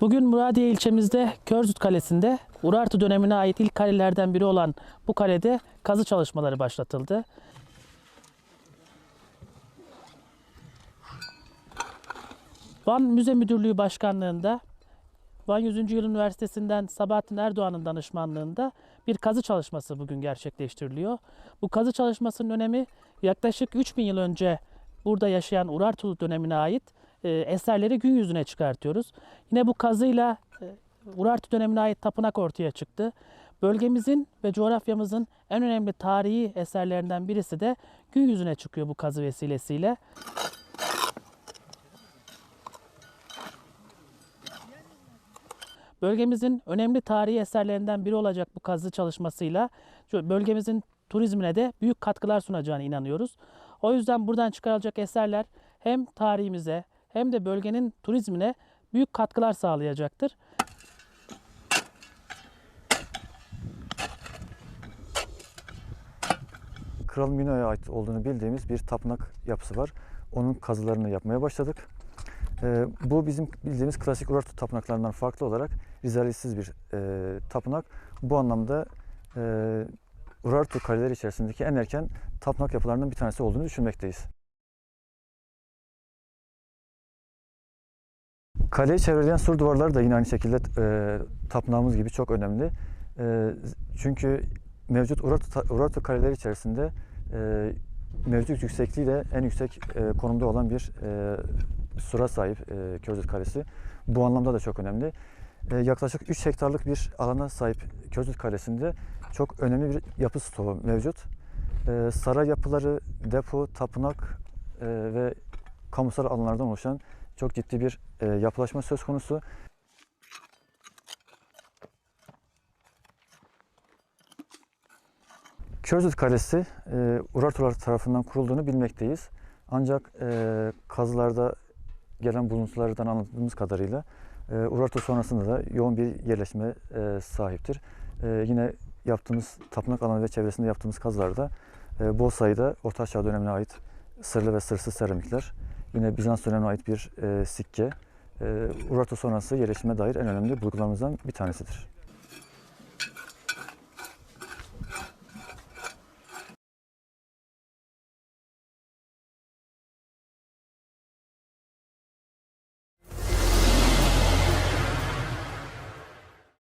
Bugün Muradiye ilçemizde Körzüt Kalesi'nde Urartu dönemine ait ilk kalelerden biri olan bu kalede kazı çalışmaları başlatıldı. Van Müze Müdürlüğü Başkanlığı'nda Van 100. Yıl Üniversitesi'nden Sabahattin Erdoğan'ın danışmanlığında bir kazı çalışması bugün gerçekleştiriliyor. Bu kazı çalışmasının önemi yaklaşık 3000 yıl önce burada yaşayan Urartu dönemine ait e, eserleri gün yüzüne çıkartıyoruz. Yine bu kazıyla e, Urartu dönemine ait tapınak ortaya çıktı. Bölgemizin ve coğrafyamızın en önemli tarihi eserlerinden birisi de gün yüzüne çıkıyor bu kazı vesilesiyle. Bölgemizin önemli tarihi eserlerinden biri olacak bu kazı çalışmasıyla bölgemizin turizmine de büyük katkılar sunacağına inanıyoruz. O yüzden buradan çıkarılacak eserler hem tarihimize hem de bölgenin turizmine büyük katkılar sağlayacaktır. Kral Mino'ya ait olduğunu bildiğimiz bir tapınak yapısı var. Onun kazılarını yapmaya başladık. Ee, bu bizim bildiğimiz klasik Urartu tapınaklarından farklı olarak rizalisiz bir e, tapınak. Bu anlamda e, Urartu kaleleri içerisindeki en erken tapınak yapılarından bir tanesi olduğunu düşünmekteyiz. Kaleyi çevreleyen sur duvarları da yine aynı şekilde e, tapınağımız gibi çok önemli. E, çünkü mevcut Urartu, Urartu kaleleri içerisinde e, mevcut yüksekliği de en yüksek e, konumda olan bir e, sura sahip e, Közüt Kalesi. Bu anlamda da çok önemli. E, yaklaşık 3 hektarlık bir alana sahip Közüt Kalesi'nde çok önemli bir yapı stoğu mevcut. E, saray yapıları, depo, tapınak e, ve kamusal alanlardan oluşan çok ciddi bir e, yapılaşma söz konusu. Körzüt Kalesi e, Urartular tarafından kurulduğunu bilmekteyiz. Ancak e, kazılarda gelen buluntulardan anladığımız kadarıyla e, Urartu sonrasında da yoğun bir yerleşme e, sahiptir. E, yine yaptığımız tapınak alanı ve çevresinde yaptığımız kazılarda e, bol sayıda Orta Çağ dönemine ait sırlı ve sırsız seramikler, yine Bizans dönemine ait bir e, sikke, Urartu sonrası yerleşime dair en önemli bulgularımızdan bir tanesidir.